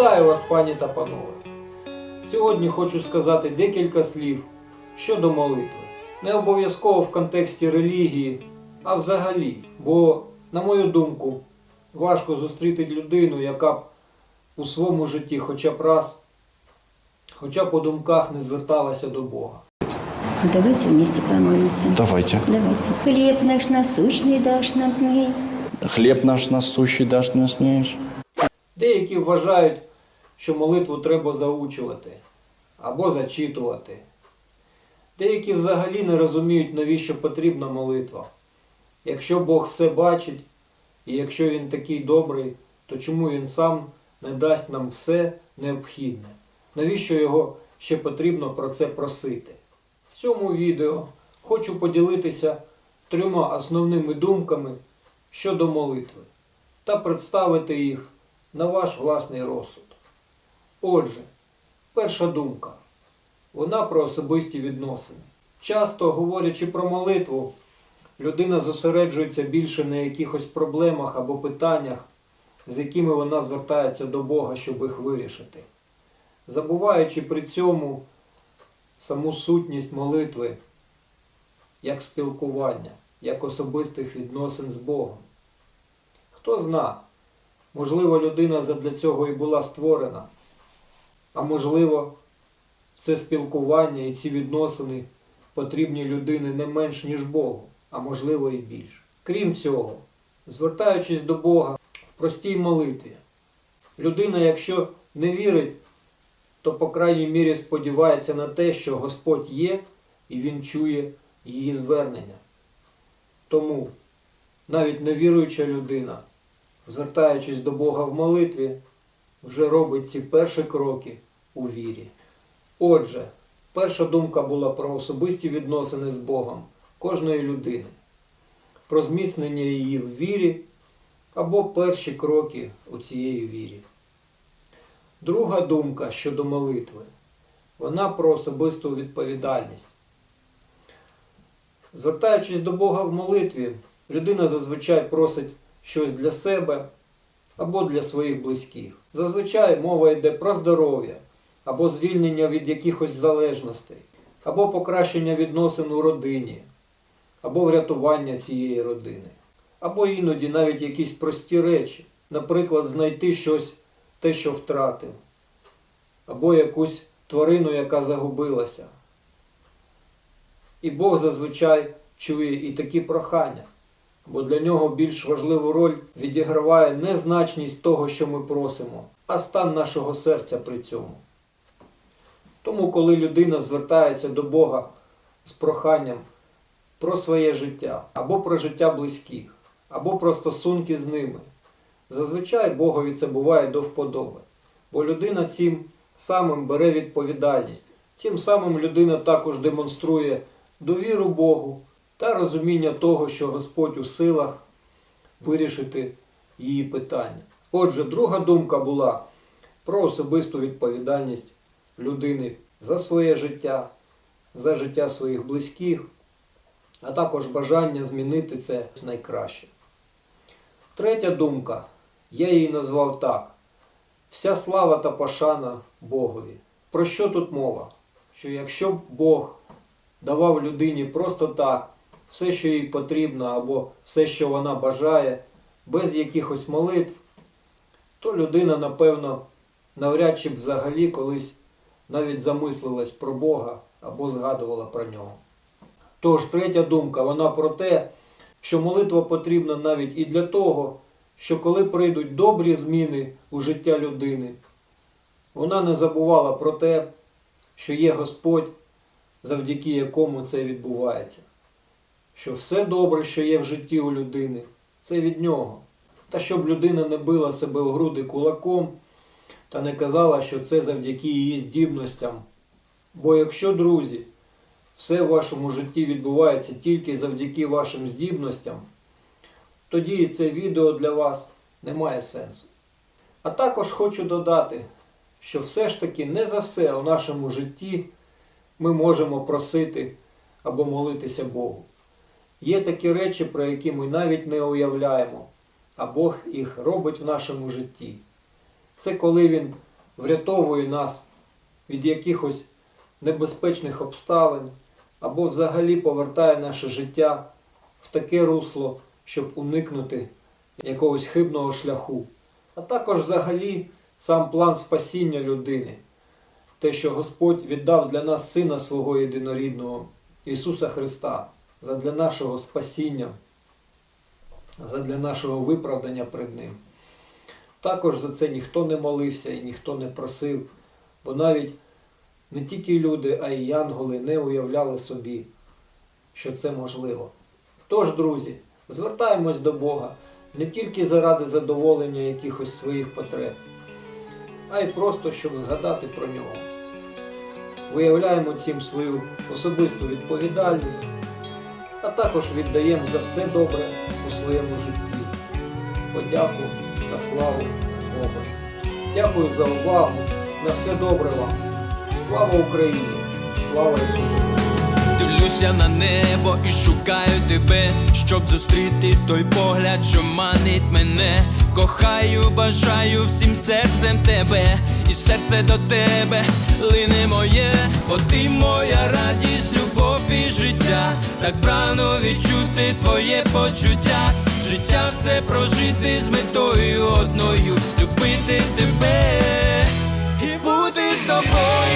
Вітаю вас, пані та панове. Сьогодні хочу сказати декілька слів щодо молитви. Не обов'язково в контексті релігії, а взагалі. Бо, на мою думку, важко зустріти людину, яка б у своєму житті хоча б раз, хоча б по думках не зверталася до Бога. Давайте вместе помолимся. Давайте. Давайте. Хлеб наш насущный дашь нам днесь. Хлеб наш насущий дашь нас днесь. Деякі вважають, що молитву треба заучувати або зачитувати. Деякі взагалі не розуміють, навіщо потрібна молитва. Якщо Бог все бачить, і якщо Він такий добрий, то чому Він сам не дасть нам все необхідне? Навіщо його ще потрібно про це просити? В цьому відео хочу поділитися трьома основними думками щодо молитви та представити їх на ваш власний розсуд. Отже, перша думка. Вона про особисті відносини. Часто, говорячи про молитву, людина зосереджується більше на якихось проблемах або питаннях, з якими вона звертається до Бога, щоб їх вирішити, забуваючи при цьому саму сутність молитви як спілкування, як особистих відносин з Богом. Хто зна, Можливо, людина задля цього і була створена. А можливо, це спілкування і ці відносини потрібні людини не менш, ніж Богу, а можливо і більше. Крім цього, звертаючись до Бога в простій молитві, людина, якщо не вірить, то по крайній мірі сподівається на те, що Господь є і Він чує її звернення. Тому навіть невіруюча людина звертаючись до Бога в молитві, вже робить ці перші кроки у вірі. Отже, перша думка була про особисті відносини з Богом кожної людини, про зміцнення її в вірі або перші кроки у цієї вірі. Друга думка щодо молитви вона про особисту відповідальність. Звертаючись до Бога в молитві, людина зазвичай просить щось для себе або для своїх близьких. Зазвичай мова йде про здоров'я, або звільнення від якихось залежностей, або покращення відносин у родині, або врятування цієї родини, або іноді навіть якісь прості речі, наприклад, знайти щось, те, що втратив, або якусь тварину, яка загубилася. І Бог зазвичай чує і такі прохання бо для нього більш важливу роль відіграває не значність того, що ми просимо, а стан нашого серця при цьому. Тому, коли людина звертається до Бога з проханням про своє життя, або про життя близьких, або про стосунки з ними, зазвичай Богові це буває до вподоби, бо людина цим самим бере відповідальність, цим самим людина також демонструє довіру Богу та розуміння того, що Господь у силах вирішити її питання. Отже, друга думка була про особисту відповідальність людини за своє життя, за життя своїх близьких, а також бажання змінити це найкраще. Третя думка, я її назвав так: вся слава та пошана Богові. Про що тут мова? Що якщо б Бог давав людині просто так, все, що їй потрібно, або все, що вона бажає, без якихось молитв, то людина, напевно, навряд чи б взагалі колись навіть замислилась про Бога або згадувала про нього. Тож, третя думка, вона про те, що молитва потрібна навіть і для того, що коли прийдуть добрі зміни у життя людини, вона не забувала про те, що є Господь, завдяки якому це відбувається що все добре, що є в житті у людини, це від нього. Та щоб людина не била себе в груди кулаком та не казала, що це завдяки її здібностям. Бо якщо, друзі, все в вашому житті відбувається тільки завдяки вашим здібностям, тоді це відео для вас не має сенсу. А також хочу додати, що все ж таки не за все у нашому житті ми можемо просити або молитися Богу. Є такі речі, про які ми навіть не уявляємо, а Бог їх робить в нашому житті. Це коли Він врятовує нас від якихось небезпечних обставин або взагалі повертає наше життя в таке русло, щоб уникнути якогось хибного шляху. А також взагалі сам план спасіння людини. Те, що Господь віддав для нас Сина свого єдинорідного Ісуса Христа задля нашого спасіння, задля нашого виправдання пред Ним. Також за це ніхто не молився і ніхто не просив, бо навіть не тільки люди, а й янголи не уявляли собі, що це можливо. Тож, друзі, звертаємось до Бога не тільки заради задоволення якихось своїх потреб, а й просто щоб згадати про нього. Виявляємо цим свою особисту відповідальність, а також віддаємо за все добре у своєму житті. Подяку та славу Богу. Дякую за увагу. На все добре вам. Слава Україні! Слава Ісусу! Дивлюся на небо і шукаю тебе, щоб зустріти той погляд, що манить мене. Кохаю, бажаю всім серцем тебе, і серце до тебе лине моє, бо ти моя радість, любов життя, так прагну відчути твоє почуття. Життя все прожити з метою одною, любити тебе і бути з тобою.